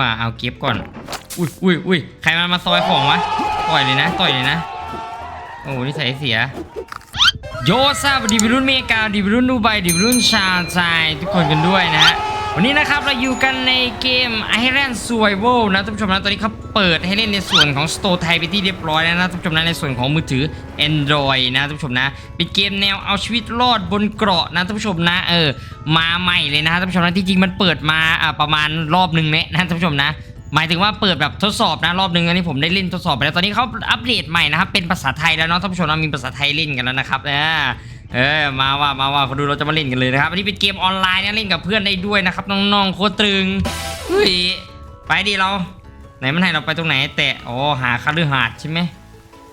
ว่าเอาเก็บก่อน อุ้ยอุ้ยอุ้ยใครมามาซอยของวะต่อยเลยนะต่อยเลยนะ โอ้นี่ใส่เสีย โยซาบดีบรุ่นเมกาดีบรุ่นดูไบดีบรุ่นชาใจทุกคนกันด้วยนะฮะ วันนี้นะครับเราอยู่กันในเกม Island Survival นะท่านผู้ชมนะตอนนี้เขาเปิดให้เล่นในส่วนของ Store ไทยไปที่เรียบร้อยแล้วนะท่านผู้ชมนะในส่วนของมือถือ Android นะท่านผู้ชมนะเป็นเกมแนวเอาชีวิตรอดบนเกราะนะท่านผู้ชมนะเออมาใหม่เลยนะท่านผู้ชมนะที่จริงมันเปิดมาอะประมาณรอบหนึ่งเนี่ยนะท่านผู้ชมนะหมายถึงว่าเปิดแบบทดสอบนะรอบหนึ่งอันนี้ผมได้เล่นทดสอบไปแล้วตอนนี้เขาอัปเดตใหม่นะครับเป็นภาษาไทยแล้วเนาะท่านผู้ชมนะมีภาษาไทยเล่นกันแล้วนะครับเออ เออมาว่ามาว่าคนดูเราจะมาเล่นกันเลยนะครับอันนี้เป็นเกมออนไลน์นะเล่นกับเพื่อนได้ด้วยนะครับน้องๆโคตรตึงเฮ้ยไปดิเรา ไหนมันให้เราไปตรงไหนแตะอ๋อหาคาลือหาดใช่ไหม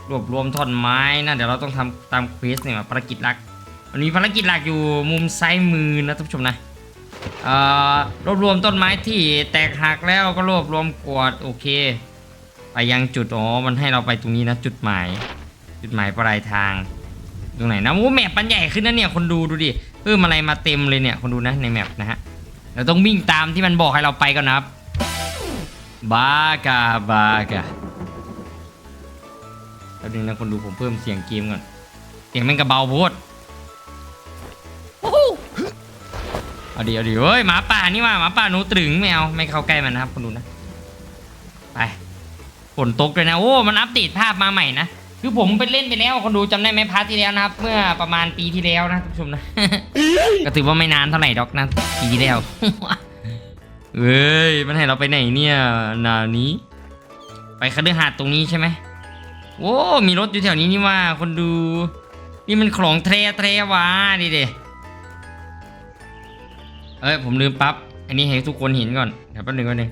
รวบรวมท่อนไม้นะเดี๋ยวเราต้องทำตามเควสเนี่ยภารกิจหลักวันนี้ภารกิจหลักอยู่มุมซ้ายมือนะท่านผู้ชมนะเอ่อรวบรวมต้นไม้ที่แตกหักแล้วก็รวบรวมกวาดโอเคไปยังจุดอ๋อมันให้เราไปตรงนี้นะจุดหมาย จุดหมายปลายทาง ตรงไหนนะโอ้แมปมันใหญ่ขึ้นนะเนี่ยคนดูดูดิเพิ่มอะไรมาเต็มเลยเนี่ยคนดูนะในแมปนะฮะเราต้องวิ่งตามที่มันบอกให้เราไปก่อนนะครับบากาบากาแล้วนึงนะคนดูผมเพิ่มเสียงเกมก่อนเสียงแม่งกระเบาโพดเอาดีเอาดีเฮ้ยหมาป่านี่ว่าหมาป่าหนูตรึงไม่เอาไม่เข้าใกล้มันนะครับคุณดูนะไปฝนตกเลยนะโอ้มันอัปเดตภาพมาใหม่นะ คือผมไปเล่นไปแล้วคนดูจำได้ไหมพาร์ทที่แล้วนะครับ เมื่อประมาณปีที่แล้วนะท่านผู้ชมนะ ก็ถือว่าไม่นานเท่าไหร่ดอกนะปีที่แล้วเฮ้ยมันให้เราไปไหนเนี่ยนานี้ ไปคฤหาสน์ตรงนี้ใช่ไหมโอ้มีรถอยู่แถวนี้นี่ว่าคนดู นี่มันของเทรเทรวะดิเดเอ้ยผมลืมปั๊บอันนี้ให้ทุกคนเห็นก่อนเดี๋ยวแป๊บหนึงแป๊บหนึง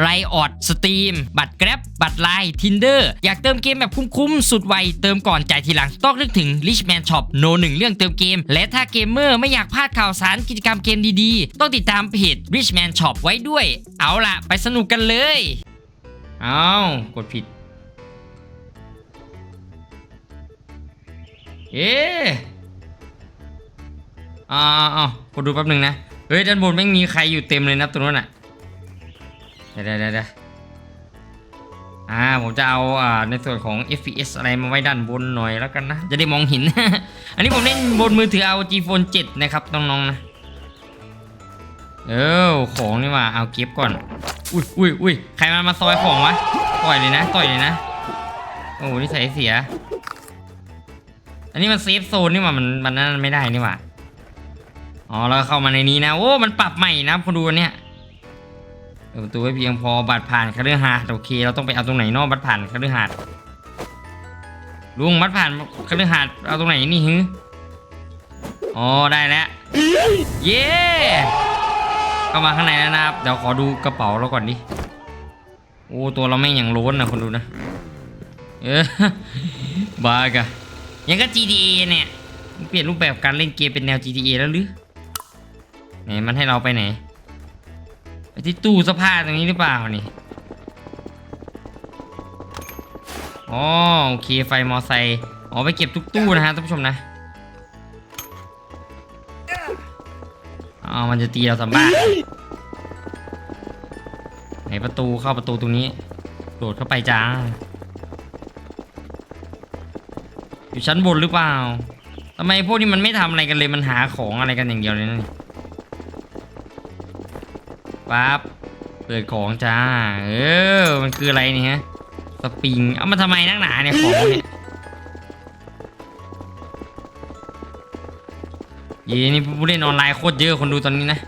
ไรออดสตรีมบัตรแกร็บบัตรไลน์ทินเดอร์อยากเติมเกมแบบคุ้มๆ สุดไว เติมก่อนจ่ายทีหลัง ต้องนึกถึง Richman Shop โนหนึ่งเรื่องเติมเกม และถ้าเกมเมอร์ไม่อยากพลาดข่าวสารกิจกรรมเกมดีๆ ต้องติดตามเพจ Richman Shop ไว้ด้วย เอาล่ะ ไปสนุกกันเลย เอากดผิด เอ๊ะอ่าอ่ากดดูแป๊บหนึ่งนะ เฮ้ย ด้านบนไม่มีใครอยู่เต็มเลยนะตรงนั้นอะ ดี๋ยวเดี๋ยวเดี๋ยวเดี๋ยวอ่าผมจะเอาอ่าในส่วนของ FPS อะไรมาไว้ด้านบนหน่อยแล้วกันนะ จะได้มองเห็น อันนี้ผมเล่นบนมือถือ ROG Phone 7 นะครับน้องๆนะเออของนี่ว่าเอาเก็บก่อน อุ้ยอุ้ยอุ้ยใครมามาซอยของวะต่อยเลยนะต่อยเลยนะโอ้โหนี่ใส่เสีย อันนี้มันเซฟโซนนี่ว่ามันมันนั่นไม่ได้นี่ว่าอ๋อแล้วเข้ามาในนี้นะโอ้มันปรับใหม่นะคุณดูนเนี่ย ดประตูไว้เพียงพอบัตรผ่านคฤหาสน์โอเค เราต้องไปเอาตรงไหนนอกบัตรผ่านคฤหาสน์ลุงบัตรผ่านคฤหาสน์เอาตรงไหนนี่ฮึอ๋อได้แล้วเย้เข้ามาข้างในแล้วนะครับเดี๋ยวขอดูกระเป๋าเราก่อนดิโอ้ตัวเราไม่งอย่างล้นนะคนดูนะเออบากะยังก็ GTA เนี่ยเปลี่ยนรูปแบบการเล่นเกมเป็นแนว GTA แล้วหรือไหนมันให้เราไปไหน ที่ตู้เสื้อผ้าตรงนี้หรือเปล่านี่อ๋อโอเคไฟมอไซค์อ๋อไปเก็บทุกตู้นะฮะท่านผู้ชมนะอ๋อมันจะตีเราสัมบ้าไหนประตูเข้าประตูตรงนี้ โดดเข้าไปจ้าอยู่ชั้นบนหรือเปล่าทำไมพวกนี้มันไม่ทำอะไรกันเลยมันหาของอะไรกันอย่างเดียวเลยนะนี่ ปั๊บเปิดของจ้า เออ มันคืออะไรเนี่ยฮะ สปริง เอามาทำไมนักหนาเนี่ยของเนี่ยเย้นี่ผู้เล่นออนไลน์โคตรเยอะคนดูตอนนี้นะ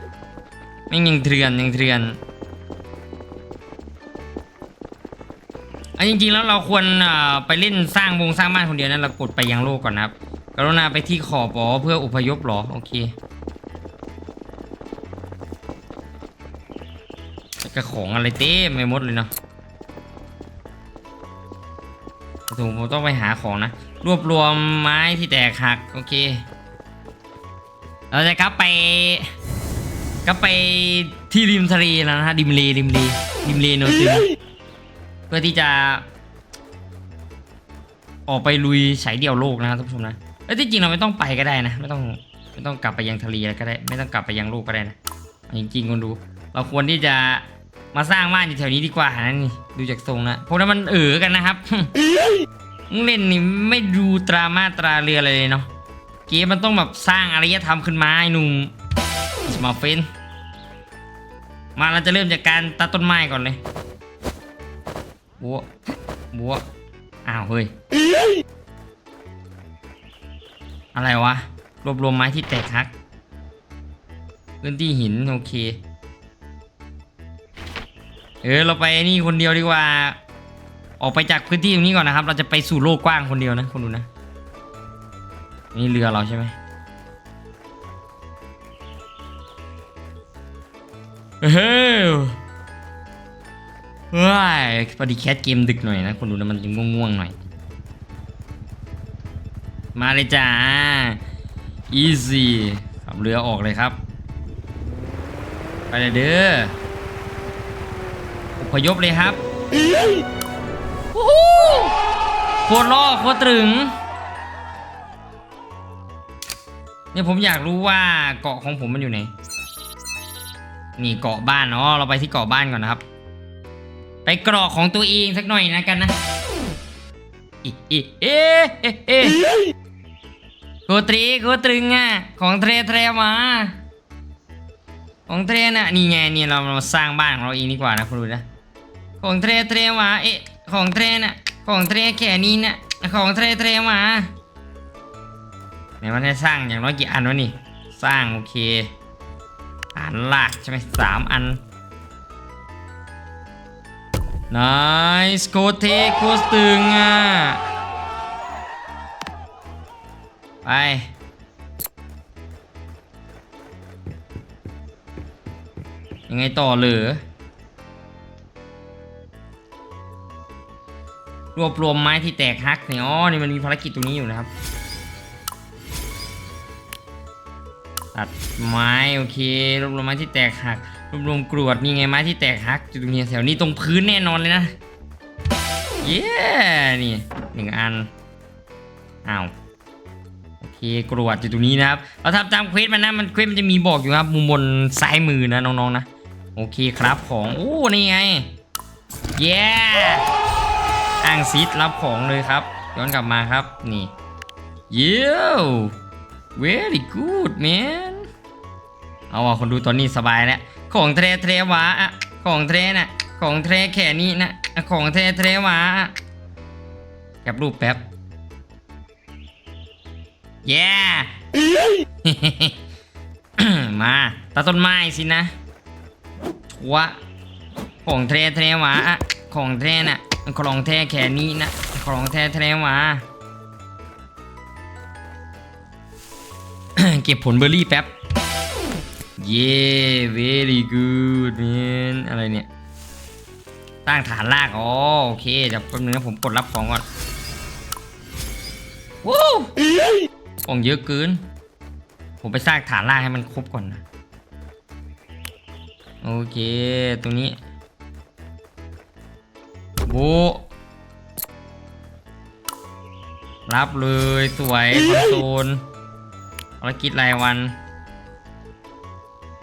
ไม่ยังเถื่อนยังเถื่อนอันจริงๆแล้วเราควรเอ่อไปเล่นสร้างวงสร้างบ้านคนเดียวนะเรากดไปยังโลกก่อนนะครับกรุณาไปที่ขอบอ๋อเพื่ออพยพหรอ โอเค กระของอะไรเต็มไปหมดเลยเนาะถูกผมต้องไปหาของนะ รวบรวมไม้ที่แตกหัก โอเค เราจะกลับไปกลับไปที่ริมทะเลแล้วนะฮะริมเลริมเลริมเลโนตึเพื่อที่จะ ออกไปลุยสายเดี่ยวโลกนะครับท่านผู้ชมนะเอ้ที่จริงเราไม่ต้องไปก็ได้นะ ไม่ต้องไม่ต้องกลับไปยังทะเลก็ได้ ไม่ต้องกลับไปยังโลกก็ได้นะจริงๆคนดู เราควรที่จะ มาสร้างบ้านอยู่แถวนี้ดีกว่านะนี่ดูจากทรงนะพวกนั้นมันเอ๋อกันนะครับ มึงเล่นนี่ไม่ดูตรามาตราเรืออะไรเลยเนาะเกมมันต้องแบบสร้างอารยธรรมขึ้นมาไอ้หนุ่มสมาเฟนมาเราจะเริ่มจากการตัดต้นไม้ก่อนเลยบัวบัวอ้าวเฮ้ยอะไรวะรวบรวมไม้ที่แตกหักพื้นที่หินโอเค เออเราไปนี่คนเดียวดีกว่า ออกไปจากพื้นที่ตรงนี้ก่อนนะครับ เราจะไปสู่โลกกว้างคนเดียวนะคนดูนะ นี่เรือเราใช่ไหมเฮ้ยว้ายพอดีแคสเกมดึกหน่อยนะคนดูนะมันจะง่วงๆหน่อย มาเลยจ้า easy ขับเรือออกเลยครับ ไปเลยเด้ออ พยพเลยครับวู้ฮู้โคตรล่อโคตรตรึงเนี่ยผมอยากรู้ว่าเกาะของผมมันอยู่ไหน นี่เกาะบ้านเนาะเราไปที่เกาะบ้านก่อนนะครับ ไปกรอกของตัวเองสักหน่อยนะกันนะอิอิเอ๊ะเอ๊ะเอ๊ะโคตรีโคตรึงอะของเทรเทรมาของเทรน่ะนี่ไงนี่เรามาสร้างบ้านของเราเองดีกว่านะคุณดูนะ ของเทรเทรมาเอ๊ะของเทรน่ะของเทรแค่นี้น่ะของเทรเทรมาไหนมันให้สร้างอย่างน้อยกี่อันวะนี่สร้างโอเคอันลากใช่ไหมสามอัน nice โคเทโคสตึงอะไปยังไงต่อเหลือ รวบรวมไม้ที่แตกฮักเนี่ยอ๋อนี่มันมีภารกิจตรงนี้อยู่นะครับ ตัดไม้โอเค รวบรวมไม้ที่แตกหัก รวบรวมกรวดนี่ไงไม้ที่แตกหักอยู่ตรงนี้แถวนี้ตรงพื้นแน่นอนเลยนะเย้นี่หนึ่งอันอ้าวโอเคกรวดอยู่ตรงนี้นะครับเราทำตามเควสมันนะมันเควสมันจะมีบอกอยู่ครับมุมบนซ้ายมือนะน้องๆนะ โอเคครับของโอ้นี่ไงเย้างซีดรับของเลยครับ ย้อนกลับมาครับ นี่ เย้ very good man เอาว่ะคนดูตอนนี้สบายแล้ว ของเทรเทรวาอะของเทรน่ะ ของเทรแค่นี้นะอะของเทรเทรวะแคปรูปแป๊บเย้มาตัดต้นไม้สินะวร์ของเทรเทรวาอะของเทรน่ะ ของเทรแค่นี้นะของเทรเทรหวาเก็บผลเบอร์รี่แป๊บ เย้ very good man อะไรเนี่ย ตั้งฐานลาก อ๋อ โอเคเดี๋ยวแป๊บนึงนะผมกดรับของก่อนว้าวของเยอะเกิน ผมไปสร้างฐานลากให้มันครบก่อนนะ โอเค ตรงนี้ บะรับเลยสวยคอนโซลภารกิจรายวัน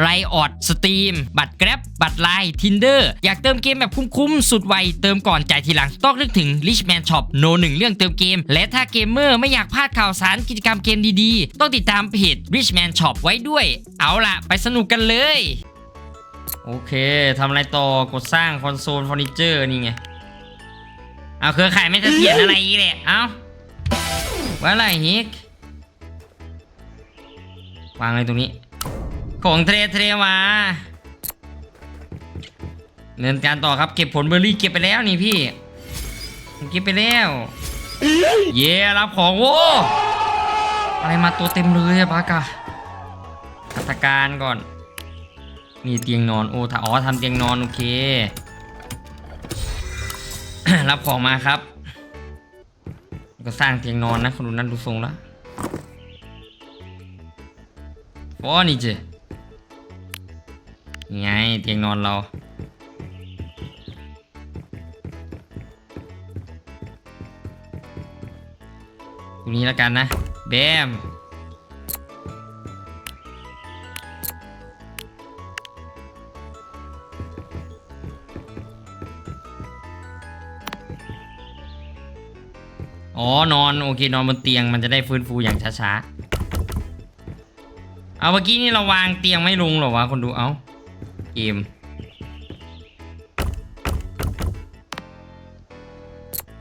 ไรออดสตรีมบัตรแกร็บบัตรไลน์ทินเดอร์อยากเติมเกมแบบคุ้มๆ สุดไว เติมก่อนจ่ายทีหลัง ต้องนึกถึง Richman Shop โนหนึ่งเรื่องเติมเกม และถ้าเกมเมอร์ไม่อยากพลาดข่าวสารกิจกรรมเกมดีๆ ต้องติดตามเพจ Richman Shop ไว้ด้วย เอาล่ะ ไปสนุกกันเลย โอเคทำอะไรต่อกดสร้างคอนโซลเฟอร์นิเจอร์นี่ไงเอาเครือข่ายไม่เสถียรอะไรอีกแหละเอาว่าอะไรฮิกวางเลยตรงนี้ ของเทรเทรมาเดินการต่อครับเก็บผลเบอร์รี่เก็บไปแล้วนี่พี่เก็บไปแล้ว เย่รับของโว้อะไรมาตัวเต็มเลยอะปากาหัตการก่อน นี่เตียงนอนโอ้ถ้าอ๋อทำเตียงนอนโอเค รับของมาครับ ก็สร้างเตียงนอนนะคนดูนั่นดูทรงแล้วโอ้นี่เจ ไงเตียงนอนเรา ตรงนี้แล้วกันนะ แบมอ๋อ นอน โอเค นอนบนเตียงมันจะได้ฟื้นฟูอย่างช้าๆ เอาเมื่อกี้นี่เราวางเตียงไม่ลงหรอวะ คนดูเอาเกม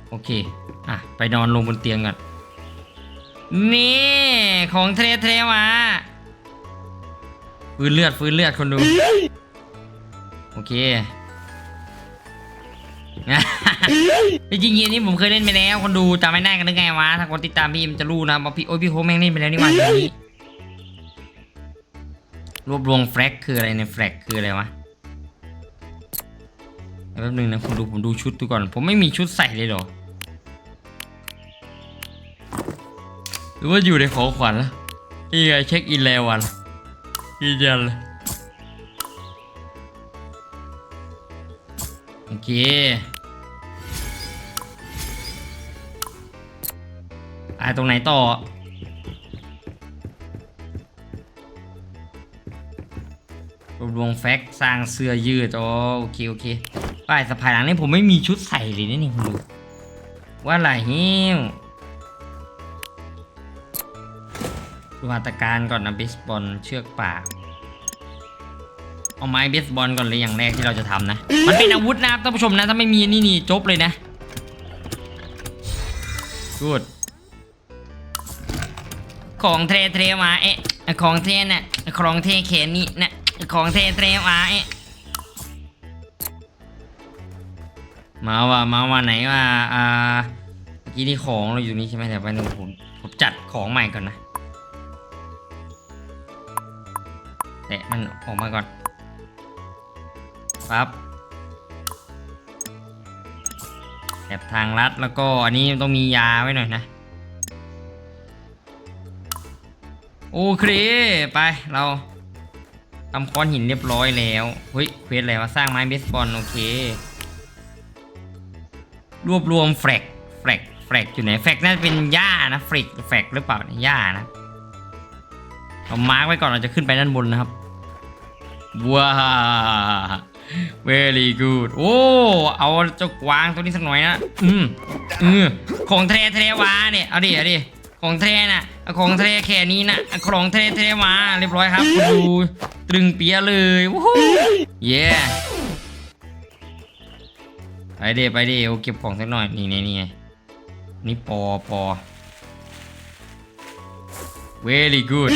โอเค อะ ไปนอนลงบนเตียงก่อน นี่ ของเทรเทรมาฟื้นเลือดฟื้นเลือดคนดู โอเคจริงๆนี้ผมเคยเล่นไปแล้ว คนดูจำไม่ได้กันหรือไงวะ ถ้าคนติดตามพี่มันจะรู้นะว่าพี่โอ้ยพี่โคแม่งเล่นไปแล้วนี่หว่านี้ รวบรวมแฟลกคืออะไรเนี่ยแฟลกคืออะไรวะแป๊บนึงนะคุณดูผมดูชุดดูก่อน ผมไม่มีชุดใส่เลยหรอ หรือว่าอยู่ในของขวัญละนี่ไงเช็คอินแล้ววันยืนยันเลยโอเคอ่าตรงไหนต่อ รวรวมแฟกต์สร้างเสื้อยืดอ๋อโอเคโอเคป้ายสะพายหลังนี่ผมไม่มีชุดใส่เลยนะนี่คุณดูว่าไรฮิวดูหัตการก่อนนะเบสบอลเชือกป่ากเอาไม้เบสบอลก่อนเลยอย่างแรกที่เราจะทำนะ มันเป็นอาวุธนะครับท่านผู้ชมนะ ถ้าไม่มีนี่นี่จบเลยนะกูดของเทเทมาเอ๊ะของเทน่ะของเทเขนนี่น่ะ ของเทเทมาเอะมาว่ามาว่าไหนว่าอ่าเมื่อกี้นี่ของเราอยู่นี่ใช่ไหมแต่ไปหนึ่งผมผมจัดของใหม่ก่อนนะแตะมันออกมาก่อนปั๊บแอบทางลัดแล้วก็อันนี้ต้องมียาไว้หน่อยนะ โอเค ไปเรา ทำค้อนหินเรียบร้อยแล้วเฮ้ยเควสอะไรวะสร้างไม้เบสบอลโอเค รวบรวมแฟลกแฟลกแฟลกอยู่ไหนแฟลกน่าจะเป็นหญ้านะแฟลกแฟลกหรือเปล่าหญ้านะเรามาร์กไว้ก่อนเราจะขึ้นไปด้านบนนะครับว้า very good โอ้เอาเจ้ากวางตัวนี้สักหน่อยนะอืมอืมของเทรเทรวาเนี่ยเอาดิเอาดิ ของเทน่ะเอาของเทแค่นี้นะเอาของเทเทรวาเรียบร้อยครับคุณดูตรึงเปียเลยวู้ฮู้เย้ไปเดไปเดเอาเก็บของสักหน่อยนี่นี่นี่นี่ปอปอ very good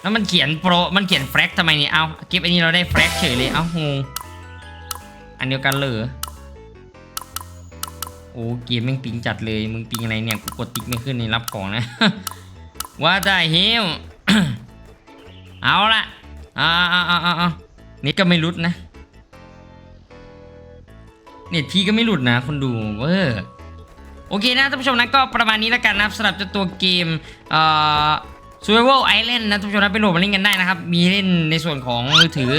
แล้วมันเขียนโปร มันเขียนแฟลกทำไมเนี่ยเอาเก็บอันนี้เราได้แฟลกเฉยเลย เอางง อันเดียวกันเหรอ อ้เกมแม่งปิงจัดเลยมึงปิงอะไรเนี่ยกูกดติ๊กไม่ขึ้นนี่รับของนะว่าแต่เฮลเอาละอ่าอ่าอ่าอ่านี่ก็ไม่รุดนะเน็ตพี่ก็ไม่หลุดนะคนดูเวอร์โอเคนะท่านผู้ชมนะก็ประมาณนี้แล้วกันนะครับสำหรับจ้าตัวเกมเอ่อ Survival Island นะท่านผู้ชมนะไปโหลดมาเล่นกันได้นะครับ มีเล่นในส่วนของมือถือ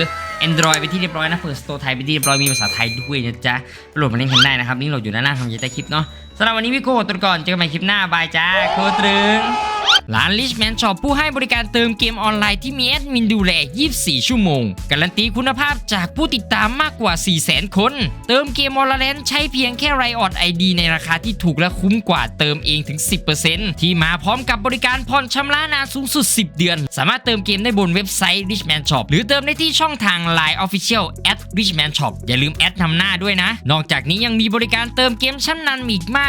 Android ไปที่เรียบร้อยนะเปิดสโตร์ไทยไปที่เรียบร้อยมีภาษาไทยด้วยนะจ๊ะโหลดมาเล่นกันได้นะครับนี่โหลดอยู่ด้านล่างทำยันใต้คลิปเนาะ สำหรับวันนี้พี่โกตัวก่อนเจอกันใหม่คลิปหน้าบายจ้าโคตรึงร้าน Richman Shop ผู้ให้บริการเติมเกมออนไลน์ที่มีแอดมินดูแล 24 ชั่วโมง การันตีคุณภาพจากผู้ติดตามมากกว่า 400,000 คน เติมเกมออนไลน์ใช้เพียงแค่ไรออดไอดีในราคาที่ถูกและคุ้มกว่าเติมเองถึง 10%ที่มาพร้อมกับบริการผ่อนชำระนานสูงสุด 10 เดือน สามารถเติมเกมได้บนเว็บไซต์ Richman Shop หรือเติมได้ที่ช่องทาง Line Official at Richman Shop อย่าลืมแอดนำหน้าด้วยนะ นอกจากนี้ยังมีบริการเติมเกมชั้นนำอีกมาก